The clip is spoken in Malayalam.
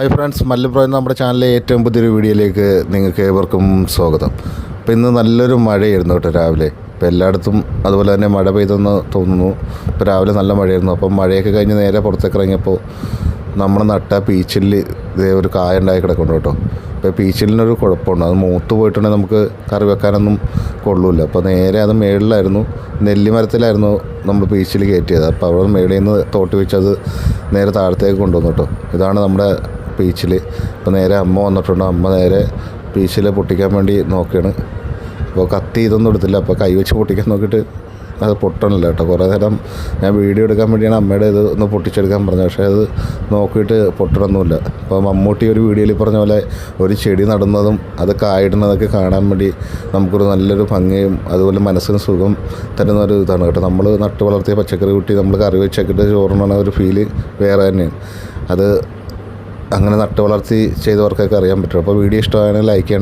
ഹായ് ഫ്രണ്ട്സ് മല്ലപ്പുറം എന്ന നമ്മുടെ ചാനലിലെ ഏറ്റവും പുതിയൊരു വീഡിയോയിലേക്ക് നിങ്ങൾക്ക് ഏവർക്കും സ്വാഗതം. അപ്പോൾ ഇന്ന് നല്ലൊരു മഴയായിരുന്നു കേട്ടോ രാവിലെ. ഇപ്പോൾ എല്ലായിടത്തും അതുപോലെ തന്നെ മഴ പെയ്തെന്ന് തോന്നുന്നു. ഇപ്പോൾ രാവിലെ നല്ല മഴയായിരുന്നു. അപ്പം മഴയൊക്കെ കഴിഞ്ഞ് നേരെ പുറത്തേക്ക് ഇറങ്ങിയപ്പോൾ നമ്മൾ നട്ട പീച്ചിൽ ഇതേ ഒരു കായ ഉണ്ടായി കിടക്കുന്നു കേട്ടോ. ഇപ്പോൾ പീച്ചിലിനൊരു കുഴപ്പമുണ്ട്. അത് മൂത്ത് പോയിട്ടുണ്ടെങ്കിൽ നമുക്ക് കറി വെക്കാനൊന്നും കൊള്ളൂല അപ്പോൾ നേരെ അത് മേളിലായിരുന്നു. നെല്ലിമരത്തിലായിരുന്നു നമ്മൾ പീച്ചിൽ കയറ്റിയത്. അപ്പോൾ അവിടെ മേളിൽ നിന്ന് തോട്ടി വെച്ചത് നേരെ താഴത്തേക്ക് കൊണ്ടുവന്നു കേട്ടോ. ഇതാണ് നമ്മുടെ പീച്ചിൽ അപ്പോൾ നേരെ അമ്മ വന്നിട്ടുണ്ട്. അമ്മ നേരെ പീച്ചിൽ പൊട്ടിക്കാൻ വേണ്ടി നോക്കുകയാണ് അപ്പോൾ കത്തി ഇതൊന്നും എടുത്തില്ല. അപ്പോൾ കൈ വെച്ച് പൊട്ടിക്കാൻ നോക്കിയിട്ട് അത് പൊട്ടണില്ല കേട്ടോ. കുറേ നേരം ഞാൻ വീഡിയോ എടുക്കാൻ വേണ്ടിയാണ് അമ്മയുടെ ഇത് ഒന്ന് പൊട്ടിച്ചെടുക്കാൻ പറഞ്ഞത്. പക്ഷേ അത് നോക്കിയിട്ട് പൊട്ടണമൊന്നുമില്ല അപ്പോൾ മമ്മൂട്ടി ഒരു വീഡിയോയിൽ പറഞ്ഞ പോലെ ഒരു ചെടി നടുന്നതും അത് കായിടുന്നതൊക്കെ കാണാൻ വേണ്ടി നമുക്കൊരു നല്ലൊരു ഭംഗിയും അതുപോലെ മനസ്സിന് സുഖം തരുന്ന ഒരു ഇതാണ് കേട്ടോ. നമ്മൾ നട്ട് വളർത്തിയ പച്ചക്കറി കൂട്ടി നമ്മൾ കറി വെച്ചൊക്കെ ചോറിനാണ് ഒരു ഫീൽ വേറെ തന്നെയാണ്. അത് അങ്ങനെ നട്ട് വളർത്തി ചെയ്തവർക്കൊക്കെ അറിയാൻ പറ്റും. അപ്പോൾ വീഡിയോ ഇഷ്ടമാണെങ്കിൽ ലൈക്ക് ചെയ്യണേ.